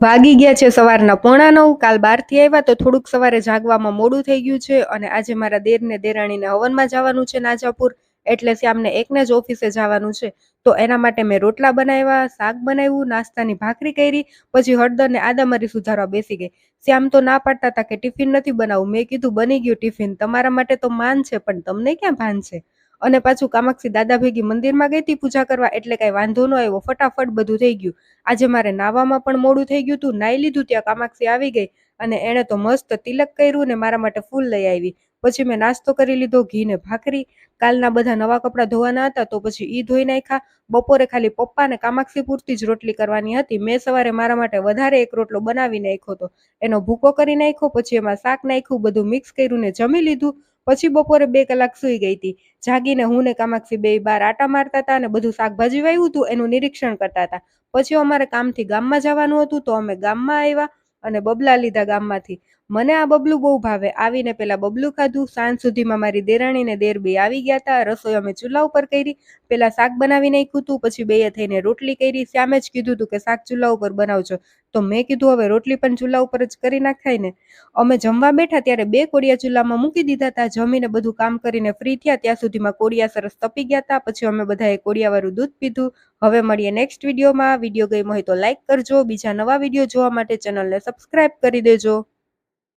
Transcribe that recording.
વાગી ગયા છે સવારના પોણા નવ. કાલ બારથી આવ્યા તો થોડુંક સવારે જાગવામાં મોડું થઈ ગયું છે અને આજે મારા દેરને દેરાણીને હવનમાં જવાનું છે નાજાપુર. એટલે શ્યામને એકને જ ઓફિસે જવાનું છે. તો એના માટે મેં રોટલા બનાવ્યા, શાક બનાવ્યું, નાસ્તાની ભાખરી કરી, પછી હળદર ને આદામરી સુધારવા બેસી ગઈ. શ્યામ તો ના પાડતા હતા કે ટિફિન નથી બનાવવું મેં કીધું, બની ગયું ટિફિન. તમારા માટે તો માન છે, પણ તમને ક્યાં ભાન છે? અને પાછું કામાક્ષી દાદા ભેગી મંદિરમાં ગઈ હતી પૂજા કરવા, એટલે કાંઈ વાંધો ન આવ્યો. ફટાફટ બધું થઈ ગયું. આજે મારે નાવામાં પણ મોડું થઈ ગયું હતું. નાઈ લીધું ત્યાં કામાક્ષી આવી ગઈ અને એણે તો મસ્ત તિલક કર્યું ને મારા માટે ફૂલ લઈ આવી. પછી મેં નાસ્તો કરી લીધો, ઘી ને ભાખરી. કાલના બધા નવા કપડાં ધોવાના હતા તો પછી ઈ ધોઈ નાખ્યા. બપોરે ખાલી પપ્પા ને કામાક્ષી પૂરતી જ રોટલી કરવાની હતી. મેં સવારે મારા માટે વધારે એક રોટલો બનાવી નાખ્યો હતો. એનો ભૂકો કરી નાખ્યો, પછી એમાં શાક નાખ્યું, બધું મિક્સ કર્યું ને જમી લીધું. પછી બપોરે બે કલાક સૂઈ ગઈ હતી. જાગીને હું ને કામાક્ષી બે બાર આટા મારતા હતા અને બધું શાકભાજી વાવ્યું હતું, એનું નિરીક્ષણ કરતા હતા. પછી અમારે કામથી ગામમાં જવાનું હતું, તો અમે ગામમાં આવ્યા અને બબલા લીધા ગામમાંથી. મને આ બબલું બહુ ભાવે. આવીને પેલા બબલું ખાધું, સાંજ સુધીમાં મારી દેરાણી ને દેર બે આવી ગયા હતા રસોઈ અમે ચૂલા ઉપર કરી, પેલા શાક બનાવી નાખ્યું હતું પછી બેએ થઈને રોટલી કરી, શ્યામે જ કીધું હતું કે શાક ચૂલા ઉપર બનાવજો. તો મેં કીધું હવે રોટલી પણ ચૂલા ઉપર જ કરી નાખાય ને. અમે જમવા બેઠા ત્યારે બે કોડિયા ચૂલામાં મૂકી દીધા હતા જમીને બધું કામ કરીને ફ્રી થયા, ત્યાં સુધીમાં કોડિયા સરસ તપી ગયા હતા પછી અમે બધાએ કોડિયાવાળું દૂધ પીધું. હવે મળીએ નેક્સ્ટ વિડીયોમાં વીડિયો ગમ્યો હોય તો લાઇક કરજો. બીજા નવા વીડિયો જોવા માટે ચેનલને સબસ્ક્રાઇબ કરી દેજો.